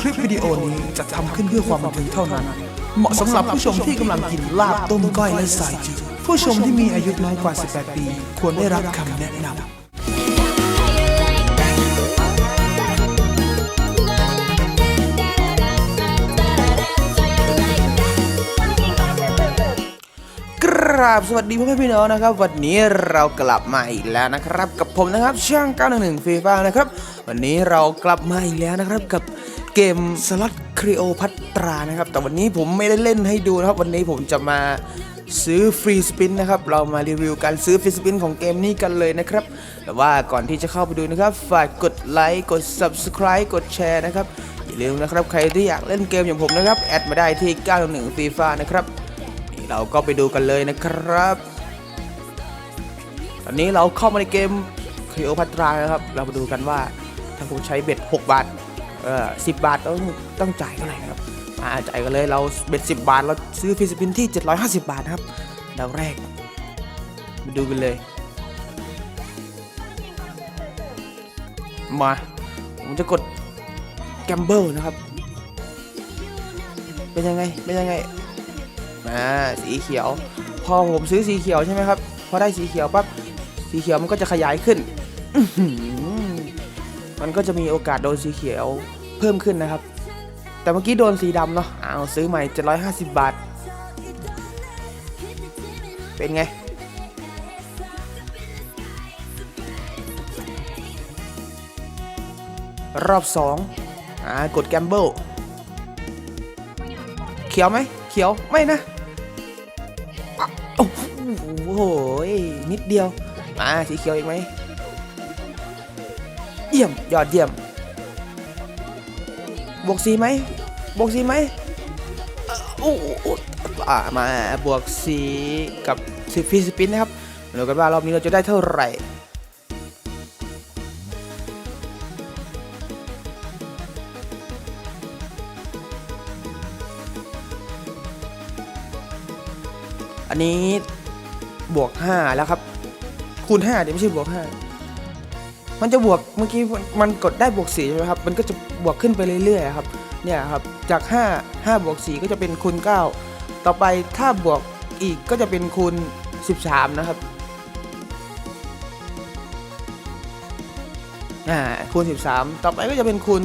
คลิปวิดีโอนี้จะทำขึ้นเพื่อความบันเทิงเท่านั้น เหมาะสำหรับผู้ชมที่กำลังกินลาบต้มก้อยและสายจืดผู้ชมที่มีอายุน้อยกว่า 18 ปี ควรได้รับคำแนะนำกราบสวัสดีพ่อแม่พี่น้องนะครับ วันนี้เรากลับมาอีกแล้วนะครับ กับผมนะครับช่าง911ฟีฟ่านะครับ วันนี้เรากลับมาอีกแล้วนะครับกับ เกมสล็อตครีโอพัตรานะครับ แต่วันนี้ผมไม่ได้เล่นให้ดูนะครับ วันนี้ผมจะมาซื้อฟรีสปินนะครับ เรามารีวิวการซื้อฟรีสปินของเกมนี้กันเลยนะครับ แต่ว่าก่อนที่จะเข้าไปดูนะครับ ฝากกดไลค์ กด subscribe กดแชร์นะครับ อย่าลืมนะครับ ใครที่อยากเล่นเกมอย่างผมนะครับ แอดมาได้ที่91ฟีฟ่านะครับนี่เราก็ไปดูกันเลยนะครับ ตอนนี้เราเข้ามาในเกมคลีโอพัตรานะครับ เรามาดูกันว่าถ้าผมใช้เบ็ด 6 บาท เออสิบาทต้องต้องจ่ายเท่าไหร่ครับมาจ่ายกันเลยเราเบ็ด10บาทเราซื้อฟิสปินที่ 750 บาทนะครับดาวแรกมาดูกันเลย มา ผมจะกดแกมเบิลนะครับ เป็นยังไง เป็นยังไงอ่าสีเขียว พอผมซื้อสีเขียวใช่ไหมครับ พอได้สีเขียวปั๊บสีเขียวมันก็จะขยายขึ้น มันก็จะมีโอกาสโดนสีเขียวเพิ่มขึ้นนะครับ แต่เมื่อกี้โดนสีดำเนาะอ้าวซื้อใหม่ 750 บาท เป็นไง รอบ2อ่ากดแกมเบิลเขียวไหมเขียวไม่นะโอ้โหนิดเดียวมาสีเขียวอีกไหม เยี่ยม ยอดเยี่ยม บวกสีไหมบวกสีไหมอ่อโอ้อ่ามาบวกสีกับสิฟีสปินนะครับดูกันว่ารอบนี้เราจะได้เท่าไหร่อันนี้บวก 5 แล้วครับ คูณ5เดี๋ยวไม่ใช่บวก 5 มันจะบวกเมื่อกี้มันกดได้บวก4ใช่ไหมครับ มันก็จะบวกขึ้นไปเรื่อยๆครับ เนี่ยครับ จาก 5 5บวก4ก็จะเป็นคูณ 9 ต่อไปถ้าบวกอีกก็จะเป็นคูณ 13 นะครับ อ่า คูณ 13 ต่อไปก็จะเป็นคูณ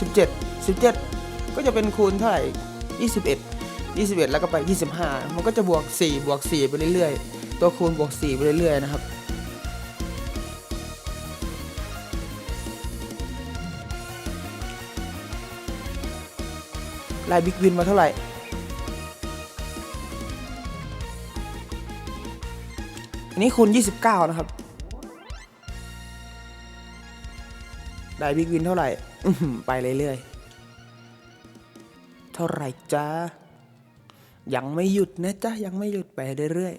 17 17 ก็จะเป็นคูณเท่าไหร่ 21 21 แล้วก็ไป 25 มันก็จะบวก 4 บวก 4 ไปเรื่อยๆ ตัวคูณบวก 4 ไปเรื่อยๆ นะครับ ไล่บิ๊กวินมาเท่าไหร่ อันนี้คูณ29 นะครับ ได้บิ๊กวินเท่าไหร่ ไปเรื่อยๆ เท่าไหร่จ้า ยังไม่หยุดนะจ๊ะ ยังไม่หยุดไปเรื่อย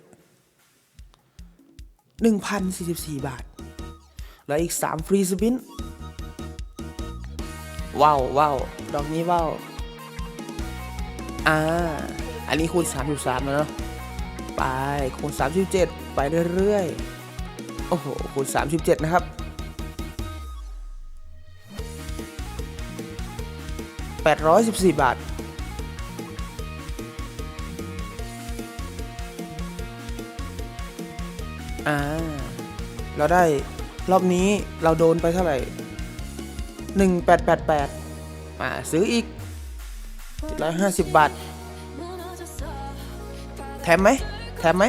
ๆหนึ่งพันสี่สิบสี่บาท แล้วอีกสามฟรีสปิน ว้าวว้าวดอกนี้ว้าว อ่า อันนี้คูณ 33แล้วเนาะ ไป คูณ 37 ไปเรื่อยๆ โอ้โห คูณ 37 นะครับ 814 บาท อ่า เราได้รอบนี้เราโดนไปเท่าไหร่ 1888อ่าซื้ออีก 750บาท แถมไหม แถมไหม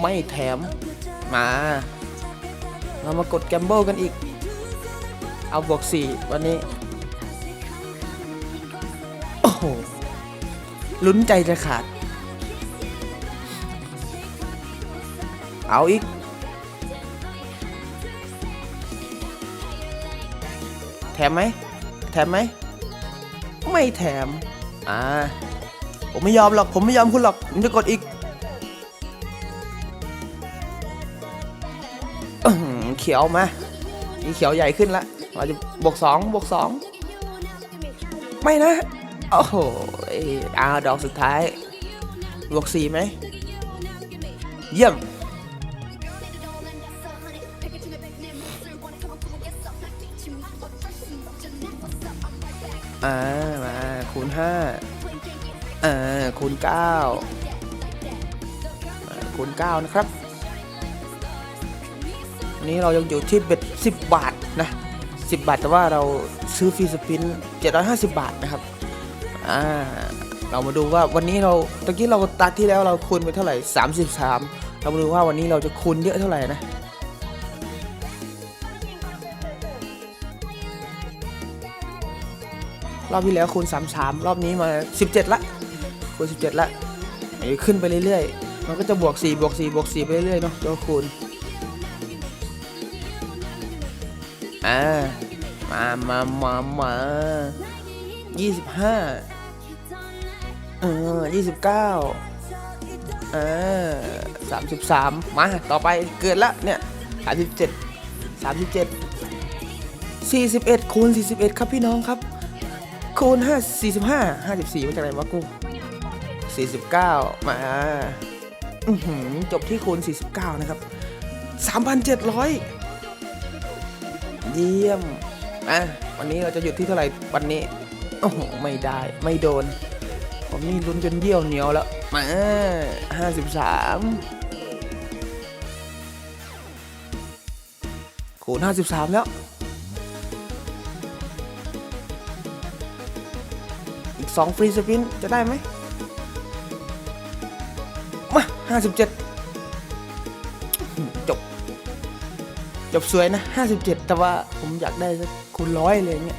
ไม่แถม มา เรามากดแกมเบิลกันอีก เอาบวก4วันนี้ โอ้โห ลุ้นใจจะขาด เอาอีกแถมไหม แถมไหม ไม่แถม อ่า ผมไม่ยอมหรอก ผมไม่ยอมคุณหรอก ผมจะกดอีกอื้อหือเขียวมาสีเขียวใหญ่ขึ้นละ เราจะบวกสองบวกสอง ไม่นะ โอ้โหอ้าวดอกสุดท้าย บวกสี่ไหม เยี่ยม อ่ามาคูณห้าอ่าคูณเก้าคูณเก้านะครับอันนี้เรายังอยู่ที่เบ็ดสิบบาทนะสิบบาทแต่ว่าเราซื้อฟรีสปินเจ็ดร้อยห้าสิบบาทนะครับอ่าเรามาดูว่าวันนี้เราตะกี้เราตัดที่แล้วเราคูณไปเท่าไหร่สามสิบสามเรามาดูว่าวันนี้เราจะคูณเยอะเท่าไหร่นะ อบที่แล้วคูณ33 รอบนี้มา 17 ละคูณ 17 ละไอ้ขึ้นไปเรื่อยๆ มันก็จะบวก4บวก4บวก4ไปเรื่อยๆเนาะตัวคูณอ่ามามามามา25เออ29เออ33 มา ต่อไปเกิดละเนี่ย 37 37 41คูณ41 ครับพี่น้องครับ คูณ5 45 54มาจากไหนวะกู49 มาอือหือจบที่คูณ 49 นะครับ 3,700 เยี่ยม อะ วันนี้เราจะหยุดที่เท่าไหร่ วันนี้ โอ้โห ไม่ได้ ไม่โดน ผมนี่ลุ้นจนเยี่ยวเหนียวแล้ว มา53 คูณ53 แล้ว อีก2ฟรีสปินจะได้ไหมมา 57 จบ จบสวยนะ 57 แต่ว่าผมอยากได้สักคูณร้อยเลยเนี่ย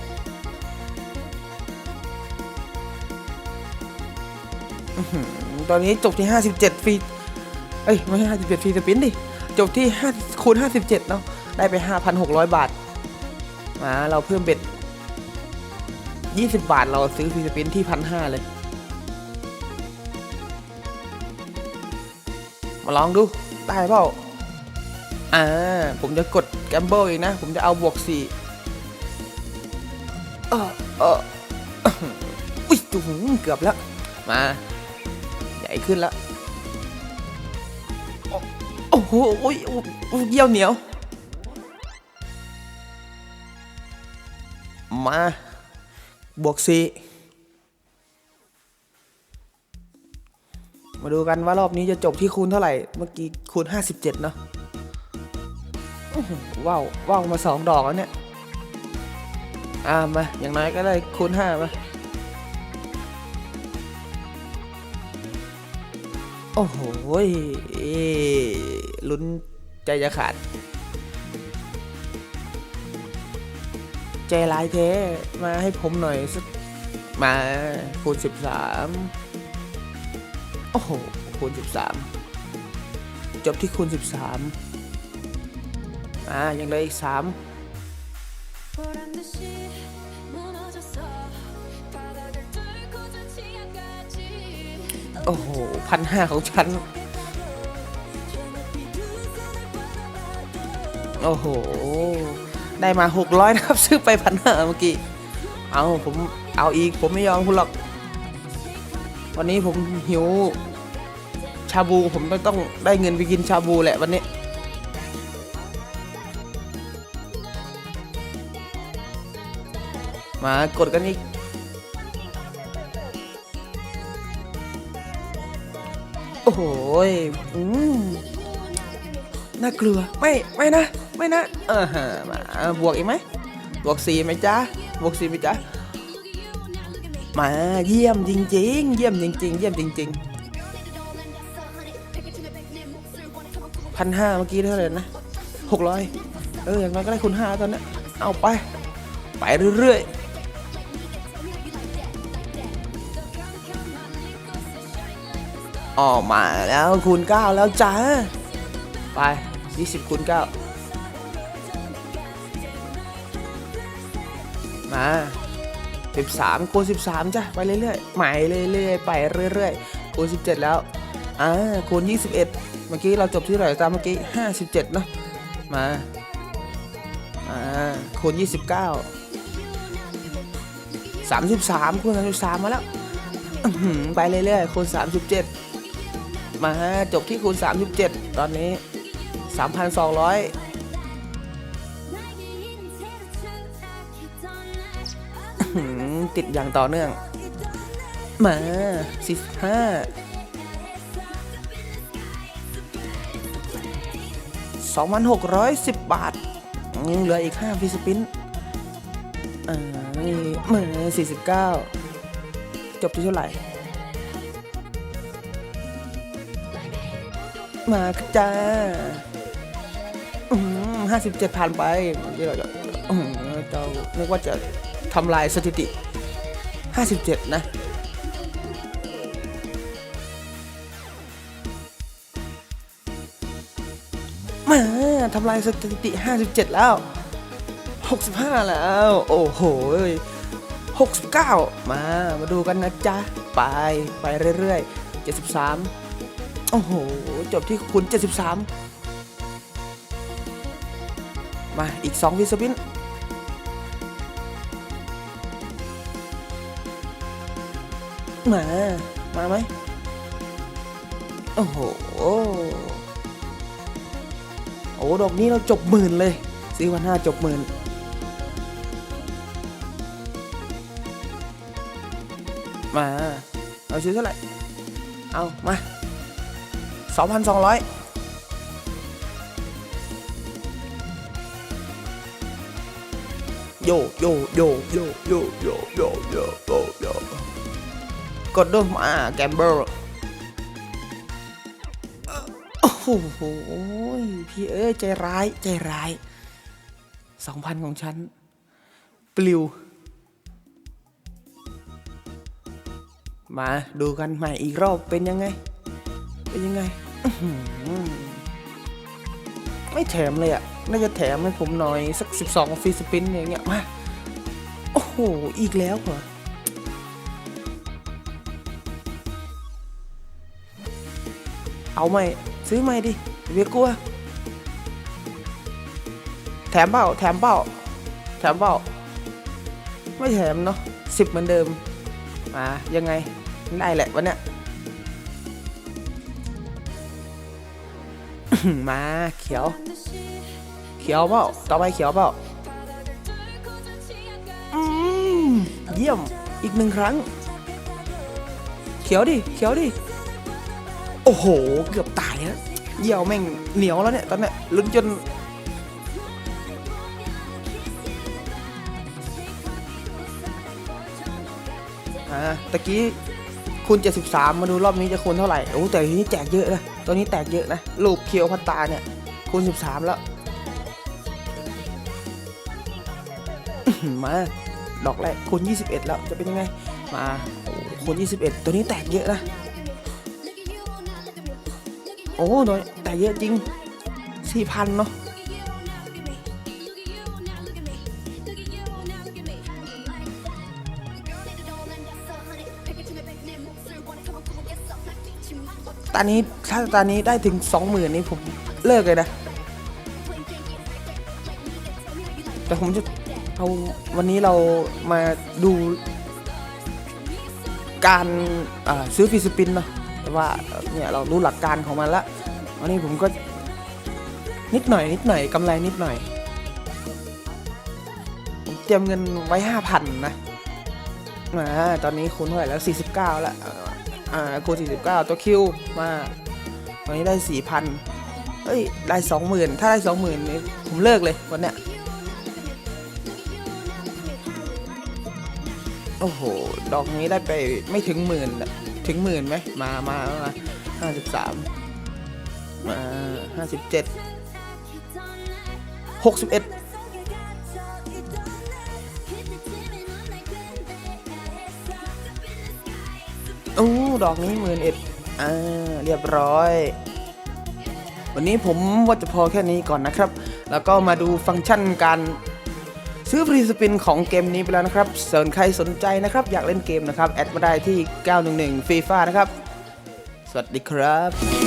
ตอนนี้จบที่ 57 ฟรี เอ้ย ไม่ใช่ 57 ฟรีสปินดิ จบที่5คูณ57 เนาะได้ไป 5,600 บาท มาเราเพิ่มเบ็ด 20 บาทเราซื้อฟรีสปินที่พันห้าเลย มาลองดู ได้เปล่า อ่า ผมจะกดแกมเบิลอีกนะ ผมจะเอาบวกสี่เออเอออุ้ยจุ๋งเกือบแล้ว มา ใหญ่ขึ้นแล้ว โอ้โหโอ้ยเยี่ยวเหนียว มา บวกสี่มาดูกันว่ารอบนี้จะจบที่คูณเท่าไหร่ เมื่อกี้คูณ 57 เนาะว้าวว้าวมาสองดอกแล้วเนี่ย อ่ามา อย่างน้อยก็ได้คูณ5มาโอ้โหลุ้นใจจะขาด ใจร้ายเทมาให้ผมหน่อยสักมาคูณสิบสามโอ้โหคูณสิบสามจบที่คูณสิบสามอ่าอย่างไรอีกสามโอ้โหพันห้าของฉัน โอ้โห ได้มา 600 นะครับ ซื้อไปพันห้าเมื่อกี้ เอาผมเอาอีก ผมไม่ยอมคุณหรอก วันนี้ผมหิว ชาบูผมต้องต้องได้เงินไปกินชาบูแหละวันนี้ มากดกันอีกโอ้โหอืม น่ากลัว ไม่ ไม่นะ ไม่นะ เออฮะมาบวกอีกไหม บวกสี่ไหมจ๊ะ บวกสี่ไหมจ๊ะ มาเยี่ยมจริง ๆ เยี่ยมจริง ๆ เยี่ยมจริงๆพันห้าเมื่อกี้เท่าไหร่นะหกร้อยเอออย่างน้อยก็ได้คุณห้าตอนนี้เอาไป ไปเรื่อยๆออกมาแล้วคูณ9แล้วจ้า ไป 20คูณ9มา13คูณ13จ้ะไปเรื่อยๆใหม่เรื่อยๆไปเรื่อยๆคูณ17 แล้วอ่าคูณ21 เมื่อกี้เราจบที่เท่าไหร่ตามเมื่อกี้ 57 เนอะมาอ่าคูณ29 33คูณ33 มาแล้วไปเรื่อยๆคูณ37 มาจบที่คูณ37 ตอนนี้ 3,200 ติดอย่างต่อเนื่อง มาสิบห้าสองพันหกร้อยสิบบาท เหลืออีกห้าฟิสปินเออมาสี่สิบเก้าจบที่เท่าไหร่ มาจ้า ห้าสิบเจ็ดผ่านไปเมื่อกี้เราจะเรานึกว่าจะทำลายสถิติห้าสิบเจ็ดนะมาทำลายสถิติ 57 แล้ว 65 แล้ว โอ้โห 69 มา มาดูกันนะจ๊ะ ไป ไปเรื่อยๆ 73 โอ้โห จบที่คุณ 73 มาอีก2วิสปินมา มาไหมโอ้โห โอ้ดอกนี้เราจบหมื่นเลยซื้อวันห้าจบหมื่นมา เอาซื้อเท่าไหร่ เอามาสองพันสองร้อย โยโยโยโยโยโยโยโยโยโยกดด้วยมาแกมเบอร์โอ้โหพี่เอ้ยใจร้ายใจร้ายสองพันของฉัน ปลิว มาดูกันใหม่อีกรอบเป็นยังไง เป็นยังไง ไม่แถมเลยอะ น่าจะแถมให้ผมหน่อยสักสิบสองฟรีสปินอย่างเงี้ยมาโอ้โห อีกแล้วเหรอเอาใหม่ ซื้อใหม่ดิเวียกลัว แถมเปล่าแถมเปล่าแถมเปล่าไม่แถมเนาะสิบเหมือนเดิมมายังไงได้แหละวันเนี้ยมาเขียว ขียวเปล่าต่อไปเขียวเปล่าอืมเยี่ยมอีกหนึ่งครั้ง เขียวดิเขียวดิโอ้โห เกือบตายแล้วเยี่ยวแม่งเหนียวแล้วเนี่ยตอนเนี้ยลุ้นจนอ่าตะกี้คูณ73 มาดูรอบนี้จะคูณเท่าไหร่ โอ้แต่ทีนี้แจกเยอะนะตัวนี้แตกเยอะนะรูปเคียวพัตตาเนี่ยคูณ 13 แล้ว มาดอกแรกคูณ21 แล้วจะเป็นยังไง มาคูณ21 ตัวนี้แตกเยอะนะ โอ้หน่อยแต่เยอะจริงสี่พันเนาะตอนนี้ถ้าตอนนี้ได้ถึงสองหมื่นนี่ผมเลิกเลยนะ แต่ผมจะ เอาวันนี้เรามาดูการซื้อฟิสปินเนาะแต่ว่าเนี่ยเรารู้หลักการของมันละวันนี้ผมก็นิดหน่อยนิดหน่อยกำไรนิดหน่อยผมเตรียมเงินไว้ห้าพันนะมาตอนนี้คูณเท่าไหร่แล้วสี่สิบเก้าละอ่าคูณสี่สิบเก้าตัวคิวมาตอนนี้ได้สี่พันเฮ้ยได้สองหมื่นถ้าได้สองหมื่นนี่ผมเลิกเลยวันเนี้ย โอ้โห ดอกนี้ได้ไปไม่ถึงหมื่นถึงหมื่นไหมมามามาห้าสิบสามมาห้าสิบเจ็ดหกสิบเอ็ดอู้ดอกนี้หมื่นเอ็ดอ่าเรียบร้อย วันนี้ผมว่าจะพอแค่นี้ก่อนนะครับ แล้วก็มาดูฟังก์ชันการ ซื้อฟรีสปินของเกมนี้ไปแล้วนะครับส่วนใครสนใจนะครับ อยากเล่นเกมนะครับ แอดมาได้ที่ 911 FIFA นะครับ สวัสดีครับ